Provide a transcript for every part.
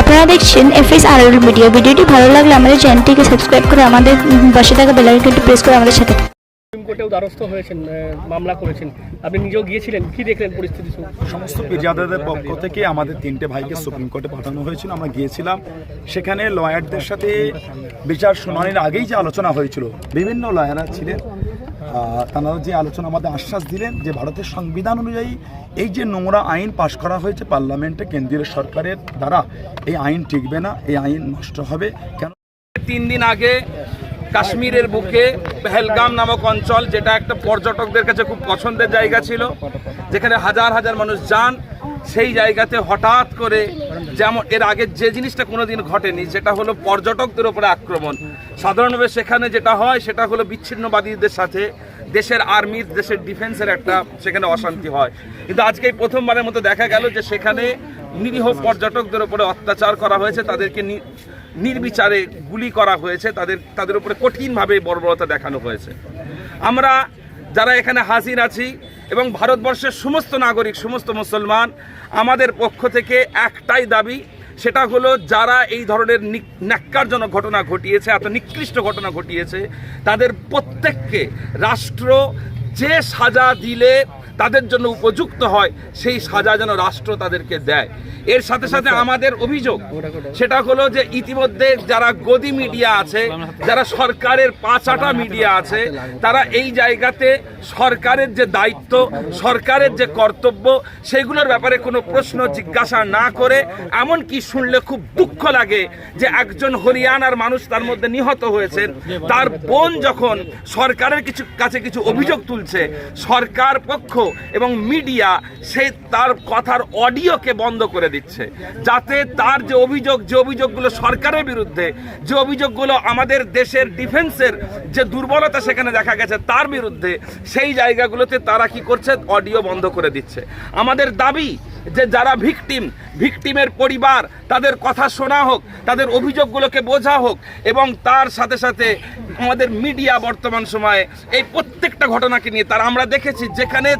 আপনারা দেখছেন এফএস আর মিডিয়া। ভিডিওটি ভালো লাগলে আমাদের চ্যানেলটিকে সাবস্ক্রাইব করে আমাদের পাশে থাকা বেল আইকনটি প্রেস করে আমাদের সাথে থাকুন। সুপ্রিম কোর্টেও দ্বারস্থ হয়েছেন মামলা করেছেন। আপনি নিজেও গিয়েছিলেন কি দেখলেন পরিস্থিতি সমস্ত পিজাদাদের পক্ষ থেকে আমাদের তিনটে ভাইকে সুপ্রিম কোর্টে পাঠানো হয়েছিল আমরা গিয়েছিলাম। সেখানে লয়ারদের সাথে বিচার শুনানির আগেই যে আলোচনা হয়েছিল বিভিন্ন লয়াররা ছিলেন। তারা যে আলোচনা আমাদের আশ্বাস দিলেন যে ভারতের সংবিধান অনুযায়ী এই যে নোংরা আইন পাশ করা হয়েছে, পার্লামেন্টে কেন্দ্রীয় সরকারের দ্বারা এই আইন টিকবে না, এই আইন নষ্ট হবে। কেন তিন দিন আগে কাশ্মীরের বুকে পেহেলগাম নামক অঞ্চল, যেটা একটা পর্যটকদের কাছে খুব পছন্দের জায়গা ছিল, যেখানে হাজার হাজার মানুষ যান, সেই জায়গাতে হঠাৎ করে যেমন এর আগে যে জিনিসটা কোনোদিন ঘটেনি, যেটা হলো পর্যটকদের উপরে আক্রমণ। সাধারণভাবে সেখানে যেটা হয়, সেটা হলো বিচ্ছিন্নবাদীদের সাথে দেশের আর্মির, দেশের ডিফেন্সের একটা সেখানে অশান্তি হয়। কিন্তু আজকে প্রথমবারের মতো দেখা গেল যে সেখানে নিরীহ পর্যটকদের উপরে অত্যাচার করা হয়েছে, তাদেরকে নির্বিচারে গুলি করা হয়েছে, তাদের তাদের উপরে কঠিনভাবে বর্বরতা দেখানো হয়েছে। আমরা যারা এখানে হাজির আছি এবং ভারতবর্ষের সমস্ত নাগরিক, সমস্ত মুসলমান আমাদের পক্ষ থেকে একটাই দাবি, সেটা হলো যারা এই ধরনের ন্যাক্কারজনক ঘটনা ঘটিয়েছে, এত নিকৃষ্ট ঘটনা ঘটিয়েছে, তাদের প্রত্যেককে রাষ্ট্র যে সাজা দিলে তাদের জন্য উপযুক্ত হয় সেই সাজা যেন রাষ্ট্র তাদেরকে দেয়। এর সাথে সাথে আমাদের অভিযোগ সেটা হলো যে ইতিমধ্যে যারা গদি মিডিয়া আছে যারা সরকারের পাঁচাটা মিডিয়া আছে তারা এই জায়গাতে সরকারের যে দায়িত্ব সরকারের যে কর্তব্য সেগুলোর ব্যাপারে কোনো প্রশ্ন জিজ্ঞাসা না করে এমন কি শুনলে খুব দুঃখ লাগে যে একজন হরিয়ানার মানুষ তার মধ্যে নিহত হয়েছেন। তার বোন যখন সরকারের কিছু কাছে কিছু অভিযোগ তুলছে সরকার পক্ষ এবং মিডিয়া সেই তার কথার অডিওকে বন্ধ করে দিচ্ছে, যাতে তার যে অভিযোগ, যে অভিযোগগুলো সরকারের বিরুদ্ধে, যে অভিযোগগুলো আমাদের দেশের ডিফেন্সের যে দুর্বলতা সেখানে দেখা গেছে তার বিরুদ্ধে, সেই জায়গাগুলোতে তারা কি করছে? অডিও বন্ধ করে দিচ্ছে। আমাদের দাবি যে যারা ভিকটিম, ভিকটিমের পরিবার, তাদের কথা শোনা হোক, তাদের অভিযোগগুলোকে বোঝা হোক, এবং তার সাথে সাথে আমাদের মিডিয়া বর্তমান সময়ে এই প্রত্যেকটা ঘটনাকে নিয়ে, তারা আমরা দেখেছি যেখানে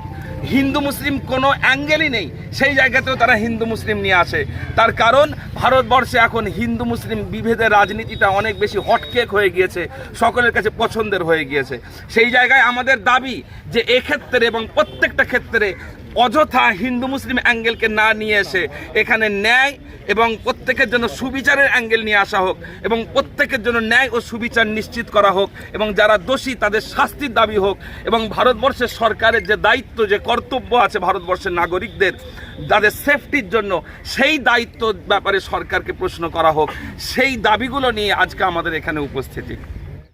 হিন্দু মুসলিম কোনো অ্যাঙ্গেলই নেই। সেই জায়গাতেও তারা হিন্দু মুসলিম নিয়ে আসে। তার কারণ, ভারতবর্ষে এখন হিন্দু মুসলিম বিভেদের রাজনীতিটা অনেক বেশি হটকেক হয়ে গিয়েছে, সকলের কাছে পছন্দের হয়ে গিয়েছে। সেই জায়গায় আমাদের দাবি যে এক্ষেত্রে এবং প্রত্যেকটা ক্ষেত্রে অযথা হিন্দু মুসলিম অ্যাঙ্গেলকে না নিয়ে এসে এখানে ন্যায় এবং প্রত্যেকের জন্য সুবিচারের অ্যাঙ্গেল নিয়ে আসা হোক এবং প্রত্যেকের জন্য ন্যায় ও সুবিচার নিশ্চিত করা হোক এবং যারা দোষী তাদের শাস্তির দাবি হোক এবং ভারতবর্ষের সরকারের যে দায়িত্ব, যে কর্তব্য আছে ভারতবর্ষের নাগরিকদের, যাদের সেফটির জন্য সেই দায়িত্ব ব্যাপারে সরকারকে প্রশ্ন করা হোক, সেই দাবিগুলো নিয়ে আজকে আমাদের এখানে উপস্থিতি।